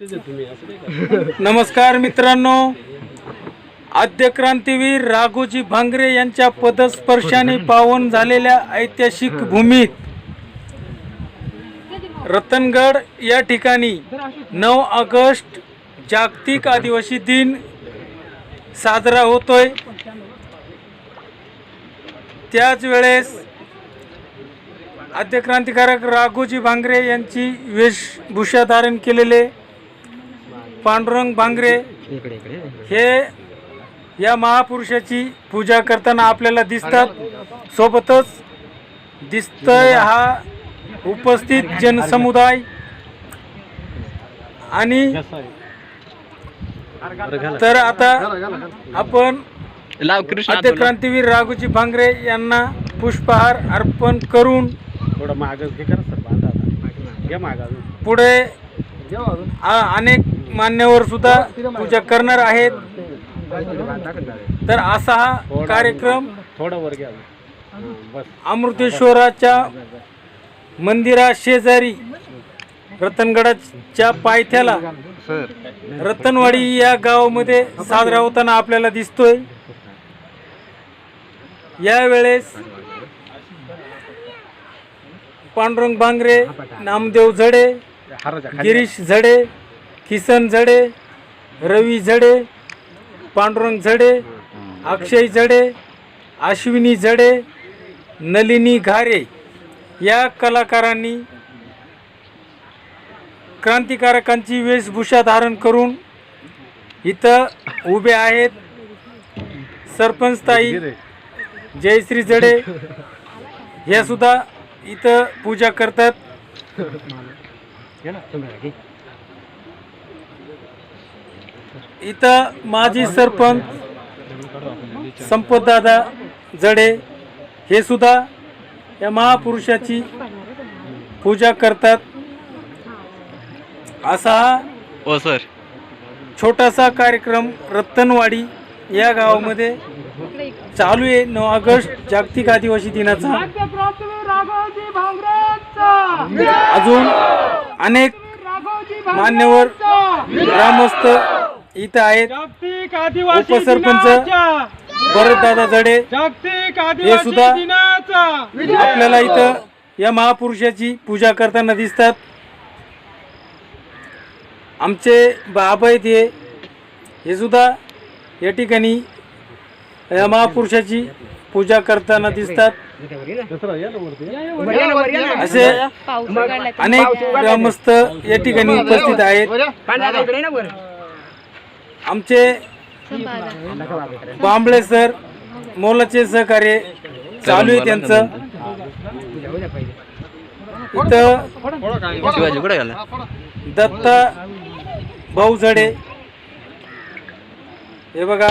नमस्कार मित्रांनो. आद्य क्रांतीवीर राघोजी भांगरे यांच्या पदस्पर्शाने पावन झालेल्या ऐतिहासिक भूमीत रतनगड या ठिकाणी नऊ ऑगस्ट जागतिक आदिवासी दिन साजरा होतोय. त्याच वेळेस आद्य क्रांतिकारक राघोजी भांगरे यांची वेशभूषा धारण केलेले पांडुरंग भांगरे हे या महापुरुषाची पूजा करताना आपल्याला दिसतात. सोबतच दिसतय हा उपस्थित जनसमुदाय आणि तर आता आपण लाव कृष्ण आद्य क्रांतीवीर राघोजी भांगरे यांना पुष्पहार अर्पण करून हे पुढे अनेक मान्यवर सुद्धा पूजा करणार आहेत. तर असा हा कार्यक्रम थोडं वर घ्या. अजून. बस. अमृतेश्वराच्या मंदिरा शेजारी रतनगडाच्या पायथ्याला रतनवाडी या गावामध्ये साजरा होताना आपल्याला दिसतोय. यावेळेस पांडुरंग भांगरे नामदेव झडे गिरीश झडे किसन झडे रवी झडे पांडुरंग झडे अक्षय झडे अश्विनी झडे नलिनी घारे या कलाकारांनी क्रांतिकारकांची वेशभूषा धारण करून इथं उभे आहेत. सरपंचताई जयश्री झडे ह्यासुद्धा इथं पूजा करतात घे ना. इथं माजी सरपंच संपतदादा जडे हे सुद्धा या महापुरुषाची पूजा करतात. असा हा सर. छोटासा कार्यक्रम रत्तनवाडी या गावामध्ये चालू आहे. नऊ ऑगस्ट जागतिक आदिवासी दिनाचा. अजून अनेक मान्यवर ग्रामस्थ इथं आहेत जागतिक आदिवासी उपसरपंच दिनाच्या- भरतदादा जडे. जागतिक हे आदिवासी सुद्धा दिनाचा. आपल्याला इथं या महापुरुषाची पूजा करताना दिसतात. आमचे बाबा आहेत हे. हे सुद्धा या ठिकाणी या महापुरुषाची पूजा करताना दिसतात. असे अनेक ग्रामस्थ या ठिकाणी उपस्थित आहेत. आमचे बांबळे सर मोलाचे सहकार्य चालू आहे त्यांचं. इथं दत्त दत्ता भाऊ झडे. हे बघा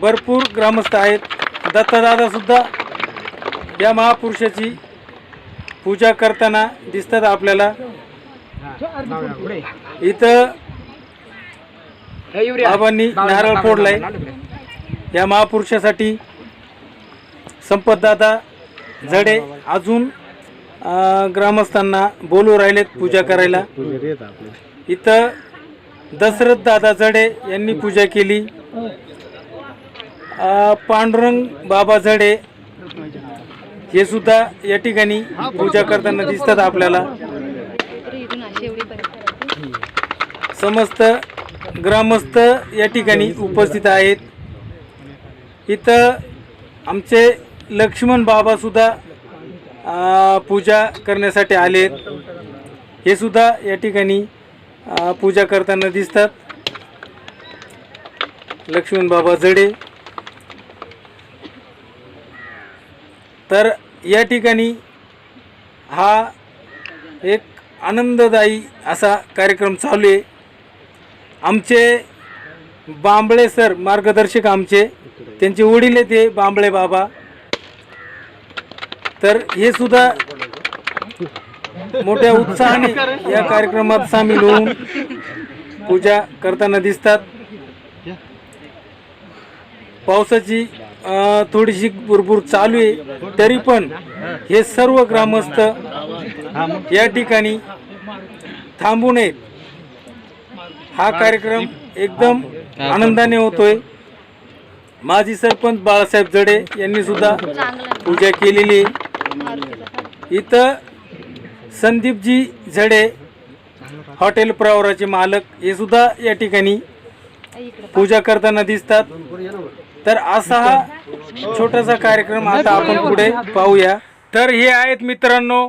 भरपूर ग्रामस्थ आहेत. दत्तदादा सुद्धा या महापुरुषाची पूजा करताना दिसतात आपल्याला. इथं बाबांनी नारळ फोडलाय. या महापुरुषासाठी संपतदादा झडे अजून ग्रामस्थांना बोलू राहिलेत पूजा करायला. इथं दशरथ दादा जडे यांनी पूजा केली. पांडुरंग बाबा जडे हे सुद्धा या ठिकाणी पूजा करताना दिसतात आपल्याला. समस्त ग्रामस्थ या ठिकाणी उपस्थित आहेत. इथं आमचे लक्ष्मण बाबा सुद्धा पूजा करण्यासाठी आलेत. हे सुद्धा या ठिकाणी पूजा करताना दिसतात. लक्ष्मण बाबा जडे. तर या ठिकाणी हा एक आनंददायी असा कार्यक्रम चालू आहे. आमचे बांबळे सर मार्गदर्शक आमचे त्यांचे वडील ते बांबळे बाबा. तर हे सुद्धा मोठ्या उत्साहाने या कार्यक्रमात सामील होऊन पूजा करताना दिसतात. पावसाची थोडीशी भरपूर चालू आहे तरी पण हे सर्व ग्रामस्थ या ठिकाणी थांबू नयेत. हा कार्यक्रम एकदम आनंदाने होतोय. माजी सरपंच बाळासाहेब जडे यांनी सुद्धा पूजा केलेली आहे. इथं संदीपजी झडे हॉटेल प्रवाराचे मालक हे सुद्धा या ठिकाणी पूजा करताना दिसतात. तर असा हा छोटासा कार्यक्रम आता आपण पुढे पाहूया. तर हे आहेत मित्रांनो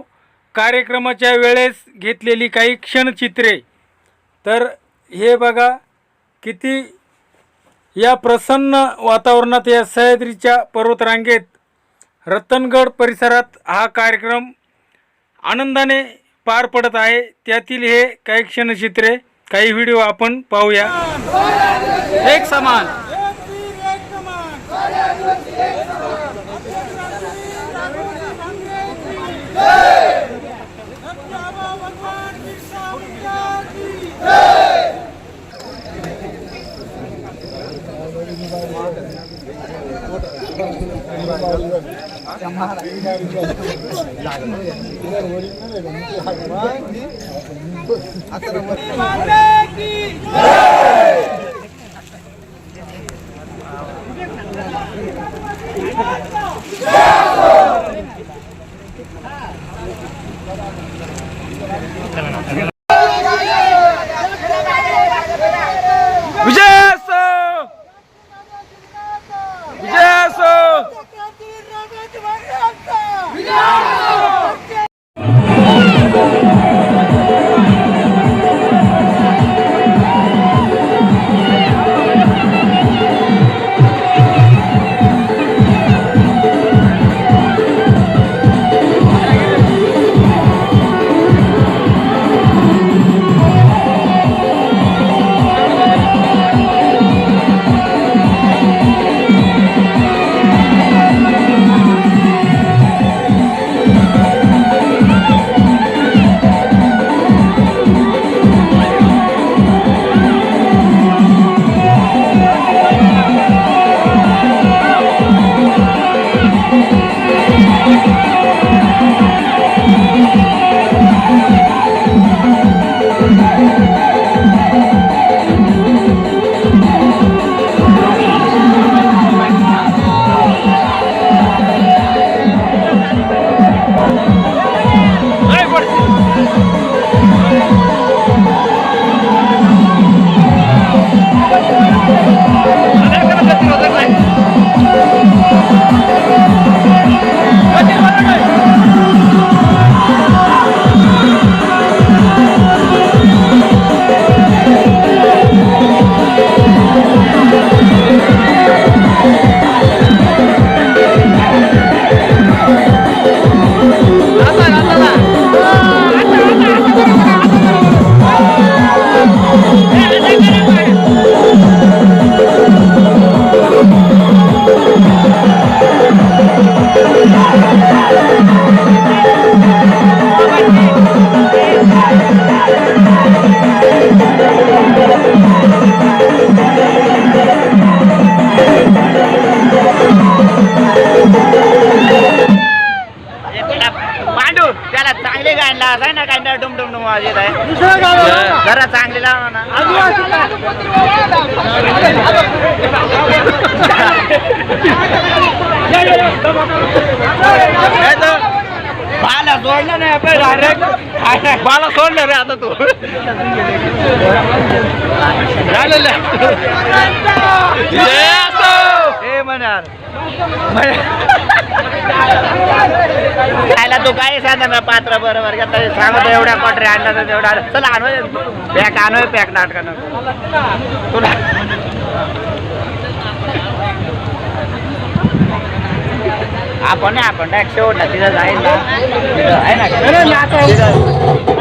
कार्यक्रमाच्या वेळेस घेतलेली काही क्षणचित्रे. तर हे बघा किती या प्रसन्न वातावरणात या सह्याद्रीच्या पर्वतरांगेत रतनगड परिसरात हा कार्यक्रम आनंदाने पार पडत आहे. त्यातील हे काही क्षणचित्रे काही व्हिडिओ आपण पाहूया. एक समान. विजय असो विजय असो पांडू त्याला गायन लावा ना काय डुम डुम आवाज येत आहे जरा चांगले लावा ना. बाला सोडलं नाही आपण. डायरेक्ट मला सोडलं रे आता तू. हे म्हणणार खायला तू काय सांगा ना पात्र बरोबर का तरी सांगतो एवढ्या कॉटरी आणला तर तेवढा. चला आणू पॅक आणू पॅक नाटकानं तुला आपण आपण शेवट ना तिथं जाईल ना. आहे ना?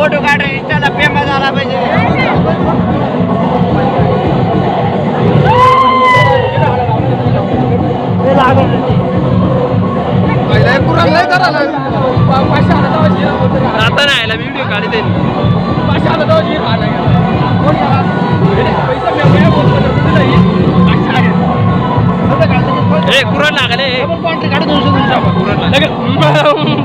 फोटो काढ इंस्टाला फेमस झाला पाहिजे. पुरा लय व्हिडिओ काढी त्यांनी कुरण लागले कुरण लागले.